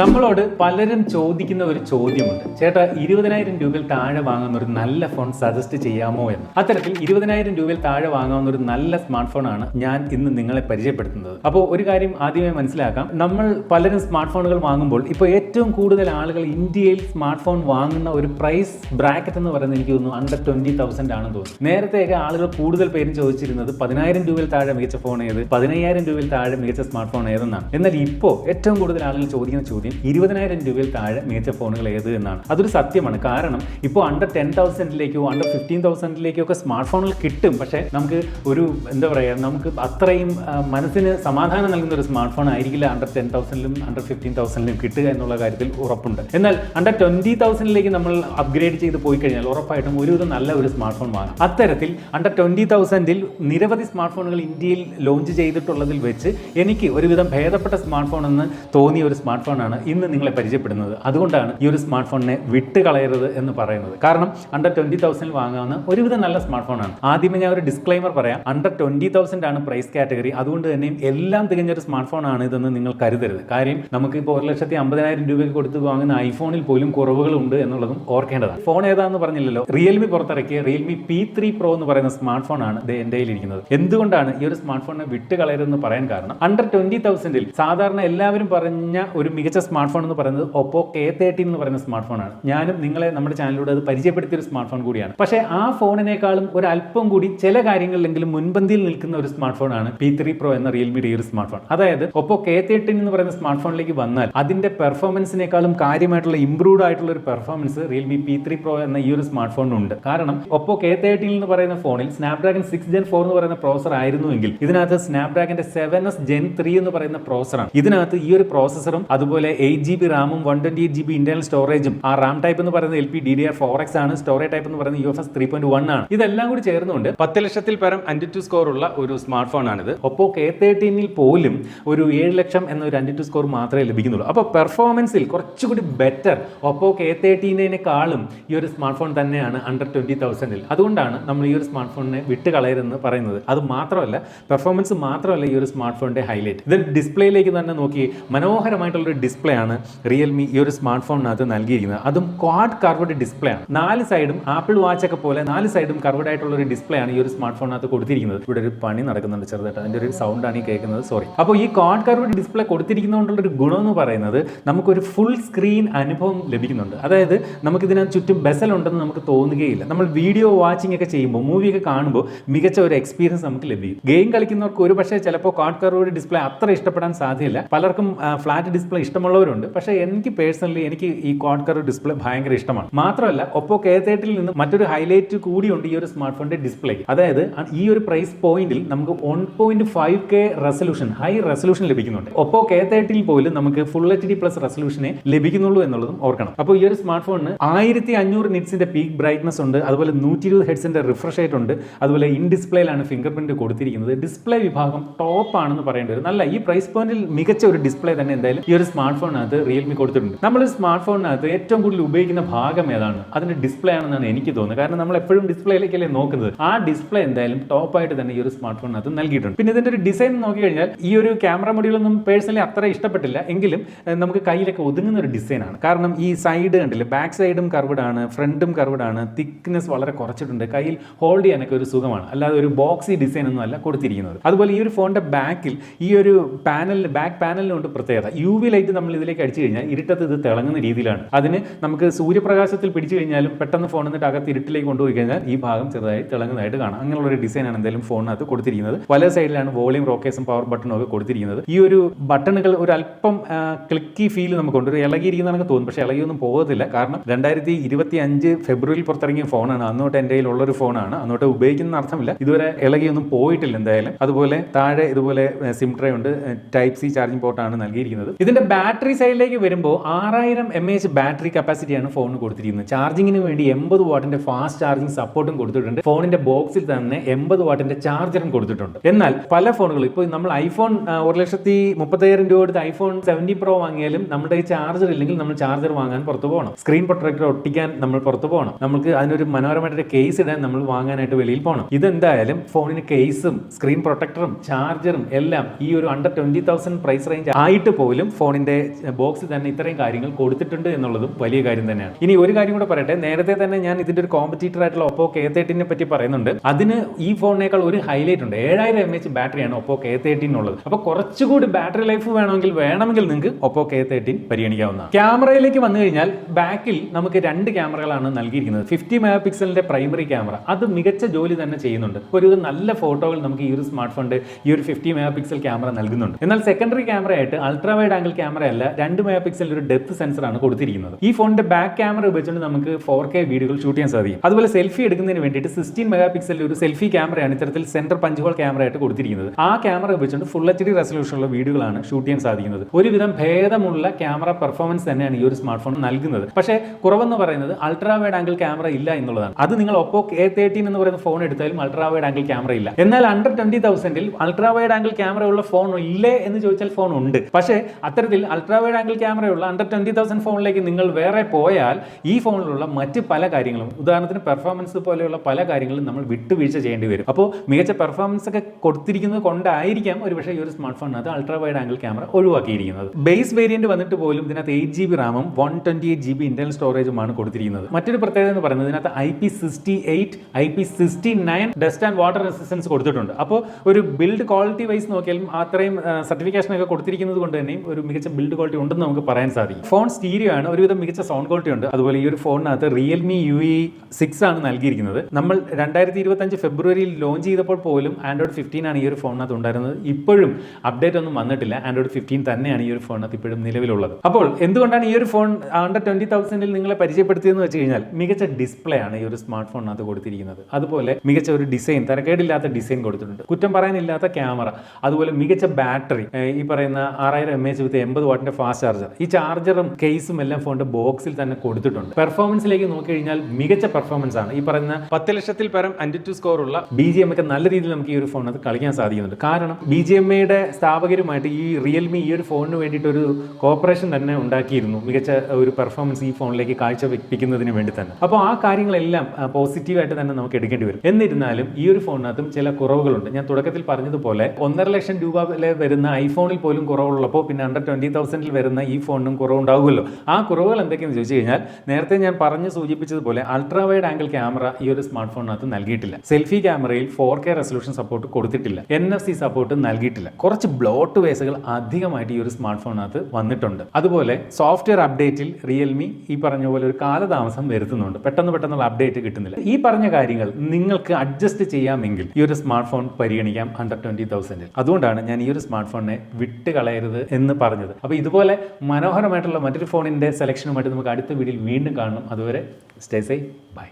നമ്മളോട് പലരും ചോദിക്കുന്ന ഒരു ചോദ്യമുണ്ട്. ചേട്ടാ ഇരുപതിനായിരം രൂപയിൽ താഴെ വാങ്ങുന്ന ഒരു നല്ല ഫോൺ സജസ്റ്റ് ചെയ്യാമോ എന്ന്. അത്തരത്തിൽ ഇരുപതിനായിരം രൂപയിൽ താഴെ വാങ്ങാവുന്ന ഒരു നല്ല സ്മാർട്ട് ഫോൺ ആണ് ഞാൻ ഇന്ന് നിങ്ങളെ പരിചയപ്പെടുത്തുന്നത്. അപ്പോൾ ഒരു കാര്യം ആദ്യമേ മനസ്സിലാക്കാം. നമ്മൾ പലരും സ്മാർട്ട് ഫോണുകൾ വാങ്ങുമ്പോൾ ഇപ്പോൾ ഏറ്റവും കൂടുതൽ ആളുകൾ ഇന്ത്യയിൽ സ്മാർട്ട് ഫോൺ വാങ്ങുന്ന ഒരു പ്രൈസ് ബ്രാക്കറ്റ് എന്ന് പറയുന്നത് എനിക്ക് തോന്നുന്നു അണ്ടർ ട്വന്റി തൗസൻഡ് ആണെന്ന് തോന്നുന്നു. നേരത്തെയൊക്കെ ആളുകൾ കൂടുതൽ പേരും ചോദിച്ചിരുന്നത് പതിനായിരം രൂപയിൽ താഴെ മികച്ച ഫോൺ ഏത് പതിനയ്യായിരം രൂപയിൽ താഴെ മികച്ച സ്മാർട്ട് ഫോൺ ഏതെന്നാണ്. എന്നാൽ ഇപ്പോൾ ഏറ്റവും കൂടുതൽ ആളുകൾ ചോദിക്കുന്ന ചോദ്യം. ഇരുപതിനായിരം രൂപയിൽ താഴെ മികച്ച ഫോണുകൾ ഏത് എന്നാണ്. അതൊരു സത്യമാണ്. കാരണം ഇപ്പോൾ അണ്ടർ ടെൻ തൗസൻഡിലേക്കോ അണ്ടർ ഫിഫ്റ്റീൻ തൗസൻഡിലേക്കോ ഒക്കെ സ്മാർട്ട് ഫോണുകൾ കിട്ടും. പക്ഷേ നമുക്ക് ഒരു എന്താ പറയുക നമുക്ക് അത്രയും മനസ്സിന് സമാധാനം നൽകുന്ന ഒരു സ്മാർട്ട് ഫോൺ ആയിരിക്കില്ല അണ്ടർ ടെൻ തൗസൻഡിലും അണ്ടർ ഫിഫ്റ്റീൻ തൗസൻഡിലും കിട്ടുക എന്നുള്ള കാര്യത്തിൽ ഉറപ്പുണ്ട്. എന്നാൽ അണ്ടർ ട്വന്റി തൗസൻഡിലേക്ക് നമ്മൾ അപ്ഗ്രേഡ് ചെയ്ത് പോയി കഴിഞ്ഞാൽ ഉറപ്പായിട്ടും ഒരുവിധം നല്ല ഒരു സ്മാർട്ട് ഫോൺ വാങ്ങാം. അത്തരത്തിൽ അണ്ടർ ട്വന്റി തൗസൻഡിൽ നിരവധി സ്മാർട്ട് ഫോണുകൾ ഇന്ത്യയിൽ ലോഞ്ച് ചെയ്തിട്ടുള്ളതിൽ വെച്ച് എനിക്ക് ഒരുവിധം ഭേദപ്പെട്ട സ്മാർട്ട് ഫോൺ എന്ന് തോന്നിയ ഒരു സ്മാർട്ട് ഫോണാണ് ഇന്ന് നിങ്ങളെ പരിചയപ്പെടുന്നത്. അതുകൊണ്ടാണ് ഈ ഒരു സ്മാർട്ട് ഫോണിനെ വിട്ട് കളയരുത് എന്ന് പറയുന്നത്. കാരണം അണ്ടർ ട്വന്റി തൗസൻഡിൽ വാങ്ങാവുന്ന ഒരുവിധം നല്ല സ്മാർട്ട് ഫോണാണ് ആദ്യമേ ഞാൻ ഒരു ഡിസ്ക്ലൈമർ പറയാം. അണ്ടർ ട്വന്റി തൗസൻഡ് ആണ് പ്രൈസ് കാറ്റഗറി അതുകൊണ്ട് തന്നെയും എല്ലാം തികഞ്ഞൊരു സ്മാർട്ട് ഫോണാണ് ഇതെന്ന് നിങ്ങൾ കരുതരുത്. കാര്യം നമുക്ക് ഇപ്പോൾ ഒരു ലക്ഷത്തി അമ്പതിനായിരം രൂപയ്ക്ക് കൊടുത്ത് വാങ്ങുന്ന ഐഫോണിൽ പോലും കുറവുകളുണ്ട് എന്നുള്ളതും ഓർക്കേണ്ടതാണ്. ഫോൺ ഏതാണെന്ന് പറഞ്ഞില്ലല്ലോ. റിയൽമി പുറത്തിറക്കിയ റിയൽമി പി ത്രീ പ്രോ എന്ന് പറയുന്ന സ്മാർട്ട് ഫോണാണ് ഇത് എന്റെ ഇരിക്കുന്നത് എന്തുകൊണ്ടാണ് ഈ ഒരു സ്മാർട്ട് ഫോണിനെ വിട്ട് കളയരുതെന്ന് പറയാൻ കാരണം? അണ്ടർ ട്വന്റി തൗസൻഡിൽ സാധാരണ എല്ലാവരും പറഞ്ഞ ഒരു മികച്ച സ്മാർട്ട് ഫോൺ എന്ന് പറയുന്നത് ഒപ്പോ കെ തേർട്ടീൻ എന്ന് പറയുന്ന സ്മാർട്ട് ഫോണാണ് ഞാനും നിങ്ങളെ നമ്മുടെ ചാനലിലൂടെ അത് പരിചയപ്പെടുത്തിയ ഒരു സ്മാർട്ട് ഫോൺ കൂടിയാണ്. പക്ഷേ ആ ഫോണിനേക്കാളും ഒരു അല്പം കൂടി ചില കാര്യങ്ങളിലെങ്കിലും മുൻപന്തിയിൽ നിൽക്കുന്ന ഒരു സ്മാർട്ട് ഫോണാണ് പി ത്രീ പ്രോ എന്ന റിയൽമിയുടെ ഈ ഒരു സ്മാർട്ട് ഫോൺ അതായത് ഒപ്പോ കെ തേർട്ടീൻ എന്ന് പറയുന്ന സ്മാർട്ട് ഫോണിലേക്ക് വന്നാൽ അതിന്റെ പെർഫോമൻസിനേക്കാളും കാര്യമായിട്ടുള്ള ഇംപ്രൂവ്ഡ് ആയിട്ടുള്ള ഒരു performance Realme P three pro എന്ന ഈ ഒരു സ്മാർട്ട് ഫോണിനുണ്ട് കാരണം ഒപ്പോ കെ തേർട്ടീൻ എന്ന് പറയുന്ന ഫോണിൽ സ്നാപ്ഡ്രാഗൺ സിക്സ് ജെൻ ഫോർ എന്ന് പറയുന്ന പ്രോസർ ആയിരുന്നുവെങ്കിൽ ഇതിനകത്ത് സ്നാപ്ഡ്രാഗന്റെ സെവൻ എസ് ജെൻ ത്രീ എന്ന് പറയുന്ന പ്രോസറാണ് ഇതിനകത്ത് ഈ ഒരു പ്രോസസറും അതുപോലെ എയ്റ്റ് ജി ബി റാമും one twenty eight G B internal സ്റ്റോറേജും ആ റാം ടൈപ്പ് എന്ന് പറയുന്നത് L P D D R four X ആണ്. സ്റ്റോറേജ് ടൈപ്പ് എന്ന് പറയുന്നത് U F S three point one ആണ്. ഇതെല്ലാം കൂടി ചേർന്നുകൊണ്ട് പത്ത് ലക്ഷത്തിൽ പരം അന്റി ടു സ്കോർ ഉള്ള ഒരു സ്മാർട്ട് ഫോൺ ആണിത് ഒപ്പോ കെ തേർട്ടീനിൽ പോലും ഒരു ഏഴ് ലക്ഷം എന്ന ഒരു അന്റി ടു സ്കോർ മാത്രമേ ലഭിക്കുന്നുള്ളൂ. അപ്പോൾ പെർഫോമൻസിൽ കുറച്ചുകൂടി ബെറ്റർ ഒപ്പോ കെ തേർട്ടീനേക്കാളും ഈ ഒരു സ്മാർട്ട് ഫോൺ തന്നെയാണ് അണ്ടർ ട്വന്റി തൗസൻഡിൽ അതുകൊണ്ടാണ് നമ്മൾ ഈ ഒരു സ്മാർട്ട് ഫോണിനെ വിട്ട് കളയരുതെന്ന് പറയുന്നത്. അത് മാത്രമല്ല പെർഫോമൻസ് മാത്രമല്ല ഈ ഒരു സ്മാർട്ട് ഫോണിന്റെ ഹൈലൈറ്റ് ഇത് ഡിസ്പ്ലേയിലേക്ക് തന്നെ നോക്കി മനോഹരമായിട്ടുള്ളൊരു ഡിസ്പ്ലേ ആണ് റിയൽമി ഈ ഒരു സ്മാർട്ട് ഫോണിനകത്ത് നൽകിയിരിക്കുന്നത്. അതും ക്വാഡ് കർവഡ് ഡിസ്പ്ലേ ആണ്. നാല് സൈഡും ആപ്പിൾ വാച്ച് ഒക്കെ പോലെ നാല് സൈഡും കർവഡ് ആയിട്ടുള്ള ഒരു ഡിസ്പ്ലേ ആണ് ഈ ഒരു സ്മാർട്ട് ഫോണിനകത്ത് കൊടുത്തിരിക്കുന്നത്. ഇവിടെ ഒരു പണി നടക്കുന്നുണ്ട് ചെറുതായിട്ട്. അതിന്റെ ഒരു സൗണ്ട് ആണ് ഈ കേൾക്കുന്നത്. സോറി അപ്പോൾ ഈ ക്വാഡ് കർവഡ് ഡിസ്പ്ലേ കൊടുത്തിരിക്കുന്നതുകൊണ്ടുള്ള ഒരു ഗുണം എന്ന് പറയുന്നത് നമുക്കൊരു ഫുൾ സ്ക്രീൻ അനുഭവം ലഭിക്കുന്നുണ്ട്. അതായത് നമുക്ക് ഇതിനകത്ത് ചുറ്റും ബെസൽ ഉണ്ടെന്ന് നമുക്ക് തോന്നുകയില്ല. നമ്മൾ വീഡിയോ വാച്ചിങ് ഒക്കെ ചെയ്യുമ്പോൾ മൂവി ഒക്കെ കാണുമ്പോൾ മികച്ച ഒരു എക്സ്പീരിയൻസ് നമുക്ക് ലഭിക്കും. ഗെയിം കളിക്കുന്നവർക്ക് ഒരു പക്ഷേ ചിലപ്പോൾ ക്വാഡ് കർവഡ് ഡിസ്പ്ലേ അത്ര ഇഷ്ടപ്പെടാൻ സാധ്യതയില്ല. പലർക്കും ഫ്ലാറ്റ് ഡിസ്പ്ലേ ഇഷ്ടമുള്ളവരുണ്ട് പക്ഷേ എനിക്ക് പേഴ്സണലി എനിക്ക് ഈ ക്വാഡ് കർവ് ഡിസ്പ്ലേ ഭയങ്കര ഇഷ്ടമാണ്. മാത്രമല്ല ഒപ്പോ കെ തേർട്ടിൽ നിന്ന് മറ്റൊരു ഹൈലൈറ്റ് കൂടിയുണ്ട് ഈ ഒരു സ്മാർട്ട് ഫോണിന്റെ ഡിസ്പ്ലേ. അതായത് ഈ ഒരു പ്രൈസ് പോയിന്റിൽ നമുക്ക് one point five K resolution high resolution ലഭിക്കുന്നുണ്ട്. ഒപ്പോ കെ തേർട്ടിൽ പോലും നമുക്ക് ഫുൾ എച്ച് ഡി പ്ലസ് റെസൊല്യൂഷനെ ലഭിക്കുന്നുള്ളൂ എന്നുള്ളതും ഓർക്കണം. അപ്പോൾ ഈ ഒരു സ്മാർട്ട് ഫോണിന് ആയിരത്തി അഞ്ഞൂറ് നിറ്റ്സിന്റെ പീക്ക് ബ്രൈറ്റ്നസ് ഉണ്ട്. അതുപോലെ നൂറ്റി ഇരുപത് ഹെഡ്സിന്റെ റിഫ്രഷ് റേറ്റ് ഉണ്ട്. അതുപോലെ ഇൻ ഡിസ്പ്ലേയിലാണ് ഫിംഗർ പ്രിന്റ് കൊടുത്തിരിക്കുന്നത്. ഡിസ്പ്ലേ വിഭാഗം ടോപ്പ് ആണെന്ന് പറയേണ്ടി വരും. നല്ല ഈ പ്രൈസ് പോയിന്റിൽ മികച്ച ഒരു ഡിസ്പ്ലേ തന്നെ എന്തായാലും ഈ ഒരു സ്മാർട്ട് ഫോണിനകത്ത് റിയൽമി കൊടുത്തിട്ടുണ്ട്. നമ്മൾ സ്മാർട്ട് ഫോണിനകത്ത് ഏറ്റവും കൂടുതൽ ഉപയോഗിക്കുന്ന ഭാഗം ഏതാണ്? അതിന്റെ ഡിസ്പ്ലേ ആണെന്നാണ് എനിക്ക് തോന്നുന്നത്. കാരണം നമ്മൾ എപ്പോഴും ഡിസ്പ്ലേയിലേക്കല്ലേ നോക്കുന്നത്. ആ ഡിസ്പ്ലേ എന്തായാലും ടോപ്പ് ആയിട്ട് തന്നെ ഈ ഒരു സ്മാർട്ട് ഫോണിനകത്ത് നൽകിയിട്ടുണ്ട്. പിന്നെ ഇതിന്റെ ഒരു ഡിസൈൻ നോക്കി കഴിഞ്ഞാൽ ഈ ഒരു ക്യാമറ മൊഡ്യൂളൊന്നും പേഴ്സണലി അത്ര ഇഷ്ടപ്പെട്ടില്ല. എങ്കിലും നമുക്ക് കയ്യിലൊക്കെ ഒതുങ്ങുന്ന ഒരു ഡിസൈനാണ് കാരണം ഈ സൈഡ് കണ്ടില്ല ബാക്ക് സൈഡും കർവ്ഡ് ആണ് ഫ്രണ്ടും കർവ്ഡ് ആണ് തിക്നെസ് വളരെ കുറച്ചിട്ടുണ്ട്. കയ്യിൽ ഹോൾഡ് ചെയ്യാനൊക്കെ ഒരു സുഖമാണ്. അല്ലാതെ ഒരു ബോക്സി ഡിസൈൻ ഒന്നും അല്ല കൊടുത്തിരിക്കുന്നത്. അതുപോലെ ഈ ഒരു ഫോണിന്റെ ബാക്കിൽ ഈ ഒരു പാനലിന് ബാക്ക് പാനലിനുണ്ട് പ്രത്യേകത. യു വി ലൈറ്റ് നമ്മൾ ഇതിലേക്ക് അടിച്ചു കഴിഞ്ഞാൽ ഇരുട്ടത്ത് ഇത് തിളങ്ങുന്ന രീതിയിലാണ്. അതിന് നമുക്ക് സൂര്യപ്രകാശത്തിൽ പിടിച്ചു കഴിഞ്ഞാലും പെട്ടെന്ന് ഫോൺ എന്നിട്ട് അകത്ത് ഇരുട്ടിലേക്ക് കൊണ്ടുപോയി കഴിഞ്ഞാൽ ഈ ഭാഗം ചെറുതായി തിളങ്ങുന്നതായിട്ട് കാണാം. അങ്ങനെയുള്ള ഒരു ഡിസൈനാണ് എന്തായാലും ഫോണിനകത്ത് കൊടുത്തിരിക്കുന്നത്. പല സൈഡിലാണ് വോളിയം റോക്കേസും പവർ ബട്ടണും ഒക്കെ കൊടുത്തിരിക്കുന്നത്. ഈ ഒരു ബട്ടണുകൾ ഒരു അല്പം ക്ലിക്കി ഫീൽ നമുക്കുണ്ട്. ഒരു ഇളകിയിരിക്കുന്നതാണെന്ന് തോന്നും. പക്ഷേ ഇളകിയൊന്നും പോകത്തില്ല. കാരണം രണ്ടായിരത്തി ഇരുപത്തി അഞ്ച് ഫെബ്രുവരിയിൽ പുറത്തിറങ്ങിയ ഫോണാണ് അന്നോട്ട് എന്റെ കയ്യിലുള്ള ഒരു ഫോണാണ് അന്നോട്ട് ഉപയോഗിക്കുന്ന അർത്ഥമില്ല. ഇതുവരെ ഇളകിയൊന്നും പോയിട്ടില്ല എന്തായാലും. അതുപോലെ താഴെ ഇതുപോലെ സിം ട്രേ ഉണ്ട്. ടൈപ്പ് സി ചാർജിംഗ് പോർട്ടാണ് നൽകിയിരിക്കുന്നത്. ഇതിന്റെ ബാറ്ററി സൈഡിലേക്ക് വരുമ്പോൾ ആറായിരം എം എച്ച് ബാറ്ററി കപ്പാസിറ്റിയാണ് ഫോണിന് കൊടുത്തിരിക്കുന്നത്. ചാർജിങ്ങിന് വേണ്ടി എൺപത് വാട്ടിന്റെ ഫാസ്റ്റ് ചാർജിങ് സപ്പോർട്ടും കൊടുത്തിട്ടുണ്ട്. ഫോണിന്റെ ബോക്സിൽ തന്നെ എൺപത് വാട്ടിന്റെ ചാർജറും കൊടുത്തിട്ടുണ്ട്. എന്നാൽ പല ഫോണുകളും ഇപ്പോൾ നമ്മൾ ഐഫോൺ ഒരു ലക്ഷത്തി മുപ്പത്തയ്യായിരം രൂപ കൊടുത്ത് ഐഫോൺ സെവന്റി പ്രോ വാങ്ങിയാലും നമ്മുടെ ഈ ചാർജർ ഇല്ലെങ്കിൽ നമ്മൾ ചാർജർ വാങ്ങാൻ പുറത്തു പോകണം. സ്ക്രീൻ പ്രൊട്ടക്ടർ ഒട്ടിക്കാൻ നമ്മൾ പുറത്തു പോകണം. നമുക്ക് അതിനൊരു മനോഹരമായിട്ടൊരു കേസ് ഇടാൻ നമ്മൾ വാങ്ങാനായിട്ട് വെളിയിൽ പോകണം. ഇതെന്തായാലും ഫോണിന് കേസും സ്ക്രീൻ പ്രൊട്ടക്ടറും ചാർജറും എല്ലാം ഈ ഒരു under twenty thousand price range ആയിട്ട് പോലും ഫോണിന്റെ ബോക്സിൽ തന്നെ ഇത്രയും കാര്യങ്ങൾ കൊടുത്തിട്ടുണ്ട് എന്നുള്ളതും വലിയ കാര്യം തന്നെയാണ്. ഇനി ഒരു കാര്യം കൂടെ പറയട്ടെ. നേരത്തെ തന്നെ ഞാൻ ഇതിന്റെ ഒരു കോമ്പറ്റീറ്റർ ആയിട്ടുള്ള ഒപ്പോ കെ തേർട്ടീനെ പറ്റി പറയുന്നുണ്ട്. അതിന് ഈ ഫോണിനേക്കാൾ ഒരു ഹൈലൈറ്റ് ഉണ്ട്. ഏഴായിരം എം എച്ച് ബാറ്ററിയാണ് ഒപ്പോ കെ തേർട്ടീൻ ഉള്ളത്. അപ്പോൾ കുറച്ചുകൂടി ബാറ്ററി ലൈഫ് വേണമെങ്കിൽ വേണമെങ്കിൽ നിങ്ങൾക്ക് ഒപ്പോ കെ തേർട്ടീൻ പരിഗണിക്കാവുന്നതാണ്. ക്യാമറയിലേക്ക് വന്നു കഴിഞ്ഞാൽ ബാക്കിൽ നമുക്ക് രണ്ട് ക്യാമറകളാണ് നൽകിയിരിക്കുന്നത്. ഫിഫ്റ്റി മെഗാ പിക്സലിന്റെ പ്രൈമറി ക്യാമറ അത് മികച്ച ജോലി തന്നെ ചെയ്യുന്നുണ്ട്. ഒരു നല്ല ഫോട്ടോകൾ നമുക്ക് ഈ ഒരു സ്മാർട്ട് ഫോണിന്റെ ഈ ഒരു ഫിഫ്റ്റി മെഗാ പിക്സൽ ക്യാമറ നൽകുന്നുണ്ട്. എന്നാൽ സെക്കൻഡറി ക്യാമറ ആയിട്ട് അൾട്രാ വൈഡ് ആംഗിൾ ക്യാമറ അല്ല രണ്ട് മെഗാ പിക്സലിന്റെ ഒരു ഡെപ്ത് സെൻസറാണ് കൊടുത്തിരിക്കുന്നത്. ഈ ഫോണിന്റെ ബാക്ക് ക്യാമറ ഉപയോഗിച്ചുകൊണ്ട് നമുക്ക് ഫോർ കെ വീഡിയോകൾ ഷൂട്ട് ചെയ്യാൻ സാധിക്കും. അതുപോലെ സെൽഫി എടുക്കുന്നതിന് വേണ്ടിയിട്ട് സിക്സ്റ്റീൻ മെഗാ പിക്സലിന്റെ ഒരു സെൽഫി ക്യാമറയാണ് ഇത്തരത്തിൽ സെന്റർ പഞ്ച് ഹോൾ ക്യാമറ ആയിട്ട് കൊടുത്തിരിക്കുന്നത്. ആ ക്യാമറ ഉപയോഗിച്ചുകൊണ്ട് ഫുൾ എച്ച് ഡി റെസൊല്യൂഷനുള്ള വീഡിയോകളാണ് ഷൂട്ട് ചെയ്യാൻ സാധിക്കുന്നത്. ഒരുവിധം ഭേദമുള്ള ക്യാമറ പെർഫോമൻസ് തന്നെയാണ് ഈ ഒരു സ്മാർട്ട് ഫോൺ നൽകുന്നത്. പക്ഷേ കുറവെന്ന് പറയുന്നത് അൾട്രാ വൈഡ് ആംഗിൾ ക്യാമറ ഇല്ല എന്നുള്ളതാണ്. അത് നിങ്ങൾ ഒപ്പോ എ തേർട്ടീൻ എന്ന് പറയുന്ന ഫോൺ എടുത്താലും അൾട്രാ വൈഡ് ആംഗിൾ ക്യാമറ ഇല്ല. എന്നാൽ അണ്ടർ ട്വന്റി തൗസൻഡിൽ അൾട്രാ വൈഡ് ആംഗിൾ ക്യാമറ ഉള്ള ഫോൺ ഇല്ലേ എന്ന് ചോദിച്ചാൽ ഫോൺ ഉണ്ട്. പക്ഷേ അത്തരത്തിൽ അൾട്രാ വൈഡ് ആംഗിൾ ക്യാമറയുള്ള അണ്ടർ ട്വന്റി തൗസൻഡ് ഫോണിലേക്ക് നിങ്ങൾ വേറെ പോയാൽ ഈ ഫോണിലുള്ള മറ്റ് പല കാര്യങ്ങളും ഉദാഹരണത്തിന് പെർഫോമൻസ് പോലെയുള്ള പല കാര്യങ്ങളും നമ്മൾ വിട്ടുവീഴ്ച ചെയ്യേണ്ടി വരും. അപ്പോൾ മികച്ച പെർഫോമൻസ് ഒക്കെ കൊടുത്തിരിക്കുന്നത് കൊണ്ടായിരിക്കാം ഒരു പക്ഷേ ഈ ഒരു സ്മാർട്ട് ഫോണിനകത്ത് അൾട്രാ വൈഡ് ആംഗിൾ ക്യാമറ ഒഴിവാക്കിയിരിക്കുന്നത്. ബേസ് വേരിയന്റ് വന്നിട്ട് പോലും ഇതിനകത്ത് എയ്റ്റ് ജി ബി റാമും one twenty eight G B internal സ്റ്റോറേജുമാണ് കൊടുത്തിരിക്കുന്നത്. മറ്റൊരു പ്രത്യേകത എന്ന് പറയുന്നത് ഇതിനകത്ത് I P sixty eight I P sixty nine dust and water resistance കൊടുത്തിട്ടുണ്ട്. അപ്പോൾ ഒരു ബിൽഡ് ക്വാളിറ്റി വൈസ് നോക്കിയാലും അത്രയും സർട്ടിഫിക്കേഷൻ ഒക്കെ കൊടുത്തിരിക്കുന്നത് കൊണ്ട് തന്നെയും ഒരു മികച്ച ബിൽഡ് ക്വാളിറ്റി ഉണ്ടെന്ന് നമുക്ക് പറയാൻ സാധിക്കും. ഫോൺ സ്റ്റീരിയോ ആണ്. ഒരുവിധം മികച്ച സൗണ്ട് ക്വാളിറ്റി ഉണ്ട്. അതുപോലെ ഈ ഒരു ഫോണിനകത്ത് റിയൽമി യു ഇ സിക്സ് ആണ് നൽകിയിരിക്കുന്നത്. നമ്മൾ രണ്ടായിരത്തി ഇരുപത്തഞ്ച് ഫെബ്രുവരിയിൽ ലോഞ്ച് ചെയ്തപ്പോൾ പോലും ആൻഡ്രോയിഡ് ഫിഫ്റ്റീൻ ആണ് ഈ ഒരു ഫോണിനകത്ത് ഉണ്ടായിരുന്നത്. ഇപ്പോഴും അപ്ഡേറ്റ് ഒന്നും വന്നിട്ടില്ല. ആൻഡ്രോയിഡ് ഫിഫ്റ്റീൻ തന്നെയാണ് ഈ ഒരു ഫോണിനകത്ത് ഇപ്പോഴും നിലവിലുള്ളത്. അപ്പോൾ എന്തുകൊണ്ടാണ് ഈ ഒരു ഫോൺ അണ്ടർ ട്വന്റി തൗസൻഡിൽ നിങ്ങളെ പരിചയപ്പെടുത്തിയെന്ന് വെച്ച് കഴിഞ്ഞാൽ മികച്ച ഡിസ്പ്ലേ ആണ് ഈ ഒരു സ്മാർട്ട് ഫോണിനകത്ത് കൊടുത്തിരിക്കുന്നത്. അതുപോലെ മികച്ച ഒരു ഡിസൈൻ തരക്കേടില്ലാത്ത ഡിസൈൻ കൊടുത്തിട്ടുണ്ട്. കുറ്റം പറയാനില്ലാത്ത ക്യാമറ അതുപോലെ മികച്ച ബാറ്ററി ഈ പറയുന്ന ആറായിരം എം എച്ച് വിത്ത് എൺപത് വാട്ടിന്റെ ഫാസ്റ്റ് ചാർജർ. ഈ ചാർജറും കേസും എല്ലാം ഫോണിന്റെ ബോക്സിൽ തന്നെ കൊടുത്തിട്ടുണ്ട്. പെർഫോമൻസിലേക്ക് നോക്കി കഴിഞ്ഞാൽ മികച്ച പെർഫോമൻസ് ആണ്. ഈ പറയുന്ന പത്ത് ലക്ഷത്തിൽ പരം അന്റി ടു സ്കോർ ഉള്ള ബി ജി എം ഒക്കെ നല്ല രീതിയിൽ നമുക്ക് ഈ ഒരു ഫോണിനകത്ത് കളിക്കാൻ സാധിക്കുന്നുണ്ട്. കാരണം ബി ജി എം എയുടെ സ്ഥാപകരുമായിട്ട് ഈ റിയൽമി ഈ ഒരു ഫോണിന് വേണ്ടിയിട്ട് ഒരു കോപ്പറേഷൻ തന്നെ ഉണ്ടാക്കിയിരുന്നു. മികച്ച ഒരു പെർഫോമൻസ് ഈ ഫോണിലേക്ക് കാഴ്ചവെപ്പിക്കുന്നതിന് വേണ്ടി തന്നെ. അപ്പോൾ ആ കാര്യങ്ങളെല്ലാം പോസിറ്റീവായിട്ട് തന്നെ നമുക്ക് എടുക്കേണ്ടി വരും. എന്നിരുന്നാലും ഈ ഒരു ഫോണിനകത്തും ചില കുറവുകളുണ്ട്. ഞാൻ തുടക്കത്തിൽ പറഞ്ഞതുപോലെ ഒന്നര ലക്ഷം രൂപ വരുന്ന ഐഫോണിൽ പോലും കുറവുള്ളപ്പോൾ പിന്നെ അണ്ടർ ട്വന്റി തൗസൻഡിൽ വരുന്ന ഈ ഫോണിനും കുറവുണ്ടാവുമല്ലോ. ആ കുറവുകൾ എന്തൊക്കെയെന്ന് ചോദിച്ചു കഴിഞ്ഞാൽ നേരത്തെ ഞാൻ പറഞ്ഞ് സൂചിപ്പിച്ചതുപോലെ അൾട്രാ വൈഡ് ആംഗിൾ ക്യാമറ ഈ ഒരു സ്മാർട്ട് ഫോണിനകത്ത് നൽകിയിട്ടില്ല. സെൽഫി ക്യാമറയിൽ ഫോർ കെ റെസൊല്യൂഷൻ സപ്പോർട്ട് കൊടുത്തിട്ടില്ല. എൻ എഫ് സി സപ്പോർട്ട് നൽകിയിട്ടില്ല. കുറച്ച് ബ്ലോട്ട് വേസുകൾ അധികമായിട്ട് ഈ ഒരു സ്മാർട്ട് ഫോണിനകത്ത് വന്നിട്ടുണ്ട്. അതുപോലെ സോഫ്റ്റ്വെയർ അപ്ഡേറ്റിൽ റിയൽമി ഈ പറഞ്ഞ പോലെ ഒരു കാലതാമസം വരുത്തുന്നുണ്ട്. പെട്ടെന്ന് പെട്ടെന്നുള്ള അപ്ഡേറ്റ് കിട്ടുന്നില്ല. ഈ പറഞ്ഞ കാര്യങ്ങൾ നിങ്ങൾക്ക് അഡ്ജസ്റ്റ് ചെയ്യാമെങ്കിൽ ഈ ഒരു സ്മാർട്ട് ഫോൺ പരിഗണിക്കാം അണ്ടർ ട്വന്റി തൗസൻഡിൽ അതുകൊണ്ടാണ് ഞാൻ ഈ ഒരു സ്മാർട്ട് ഫോണിനെ വിട്ട് കളയരുത് എന്ന് പറഞ്ഞത്. അപ്പോൾ ഇതുപോലെ മനോഹരമായിട്ടുള്ള മറ്റൊരു ഫോണിന്റെ സെലക്ഷനുമായിട്ട് നമുക്ക് അടുത്ത വീഡിയോയിൽ വീണ്ടും കാണണം. അതുവരെ സ്റ്റേ സേ ബൈ